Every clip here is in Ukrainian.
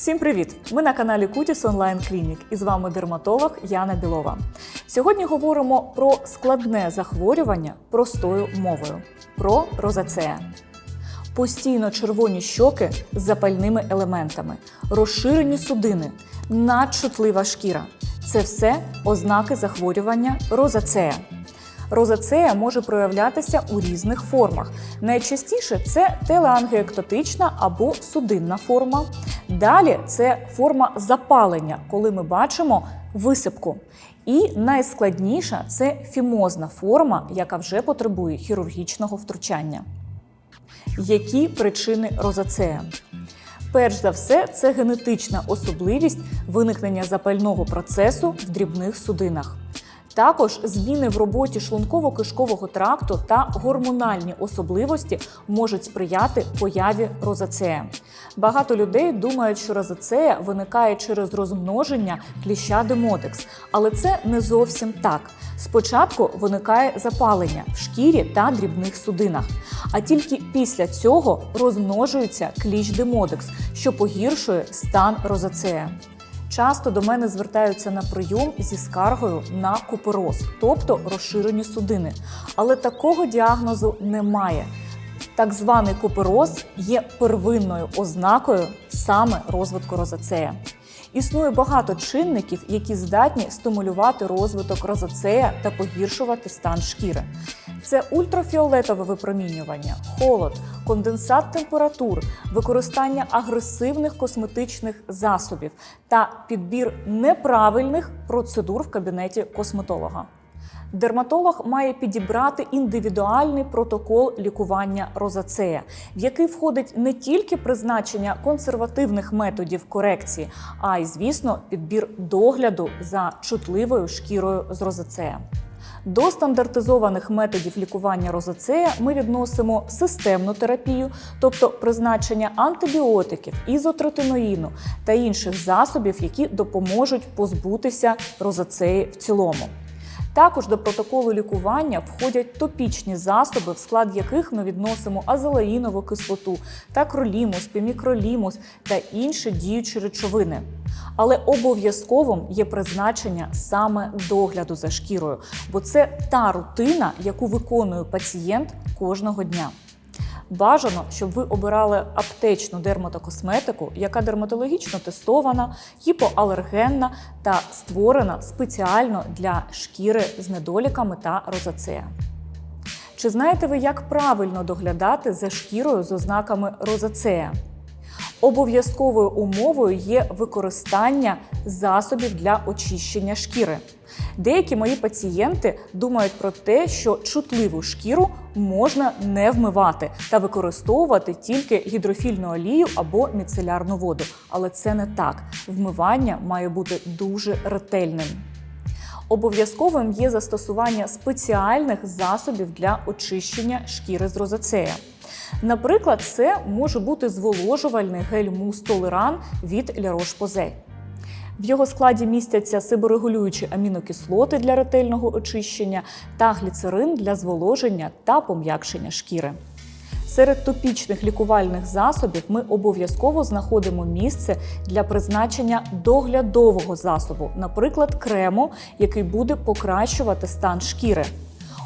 Всім привіт! Ми на каналі Кутіс Онлайн Клінік і з вами дерматолог Яна Білова. Сьогодні говоримо про складне захворювання простою мовою про розацея. Постійно червоні щоки з запальними елементами, розширені судини, надчутлива шкіра це все ознаки захворювання розацея. Розацея може проявлятися у різних формах. Найчастіше це телеангіектотична або судинна форма. Далі це форма запалення, коли ми бачимо висипку. І найскладніша це фімозна форма, яка вже потребує хірургічного втручання. Які причини розацея? Перш за все, це генетична особливість виникнення запального процесу в дрібних судинах. Також зміни в роботі шлунково-кишкового тракту та гормональні особливості можуть сприяти появі розацея. Багато людей думають, що розацея виникає через розмноження кліща демодекс, але це не зовсім так. Спочатку виникає запалення в шкірі та дрібних судинах, а тільки після цього розмножується кліщ демодекс, що погіршує стан розацея. Часто до мене звертаються на прийом зі скаргою на купероз, тобто розширені судини. Але такого діагнозу немає. Так званий купероз є первинною ознакою саме розвитку розацея. Існує багато чинників, які здатні стимулювати розвиток розацея та погіршувати стан шкіри. Це ультрафіолетове випромінювання, холод, конденсат температур, використання агресивних косметичних засобів та підбір неправильних процедур в кабінеті косметолога. Дерматолог має підібрати індивідуальний протокол лікування розацея, в який входить не тільки призначення консервативних методів корекції, а й, звісно, підбір догляду за чутливою шкірою з розацея. До стандартизованих методів лікування розацея ми відносимо системну терапію, тобто призначення антибіотиків, ізотретиноїну та інших засобів, які допоможуть позбутися розацеї в цілому. Також до протоколу лікування входять топічні засоби, в склад яких ми відносимо азелаїнову кислоту, такролімус, пімікролімус та інші діючі речовини. Але обов'язковим є призначення саме догляду за шкірою, бо це та рутина, яку виконує пацієнт кожного дня. Бажано, щоб ви обирали аптечну дерматокосметику, яка дерматологічно тестована, гіпоалергенна та створена спеціально для шкіри з недоліками та розацея. Чи знаєте ви, як правильно доглядати за шкірою з ознаками розацея? Обов'язковою умовою є використання засобів для очищення шкіри. Деякі мої пацієнти думають про те, що чутливу шкіру можна не вмивати та використовувати тільки гідрофільну олію або міцелярну воду. Але це не так. Вмивання має бути дуже ретельним. Обов'язковим є застосування спеціальних засобів для очищення шкіри з розацея. Наприклад, це може бути зволожувальний гель-мус толеран від Roche-Posay. В його складі містяться сиборегулюючі амінокислоти для ретельного очищення та гліцерин для зволоження та пом'якшення шкіри. Серед топічних лікувальних засобів ми обов'язково знаходимо місце для призначення доглядового засобу, наприклад, крему, який буде покращувати стан шкіри.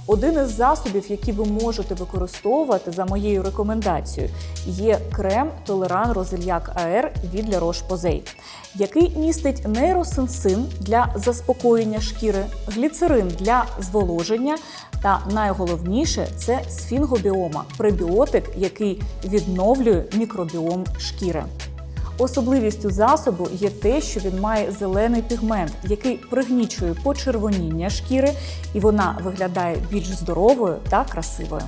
Один із засобів, які ви можете використовувати за моєю рекомендацією, є крем Толеран Розельяк АР від La Roche-Posay, який містить нейросенсин для заспокоєння шкіри, гліцерин для зволоження. Та найголовніше це сфінгобіома пребіотик, який відновлює мікробіом шкіри. Особливістю засобу є те, що він має зелений пігмент, який пригнічує почервоніння шкіри, і вона виглядає більш здоровою та красивою.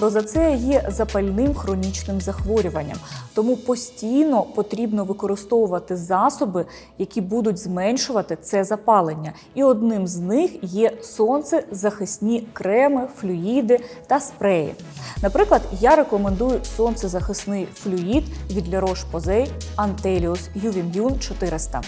Розацея є запальним хронічним захворюванням, тому постійно потрібно використовувати засоби, які будуть зменшувати це запалення. І одним з них є сонцезахисні креми, флюїди та спреї. Наприклад, я рекомендую сонцезахисний флюїд від La Roche-Posay Antelius Uvimmune 400.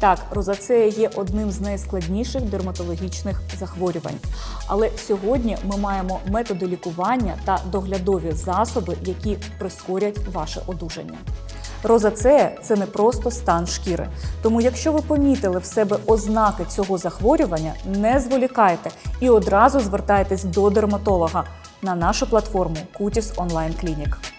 Так, розацея є одним з найскладніших дерматологічних захворювань. Але сьогодні ми маємо методи лікування та доглядові засоби, які прискорять ваше одужання. Розацея це не просто стан шкіри. Тому, якщо ви помітили в себе ознаки цього захворювання, не зволікайте і одразу звертайтесь до дерматолога на нашу платформу Cutis Online Clinic.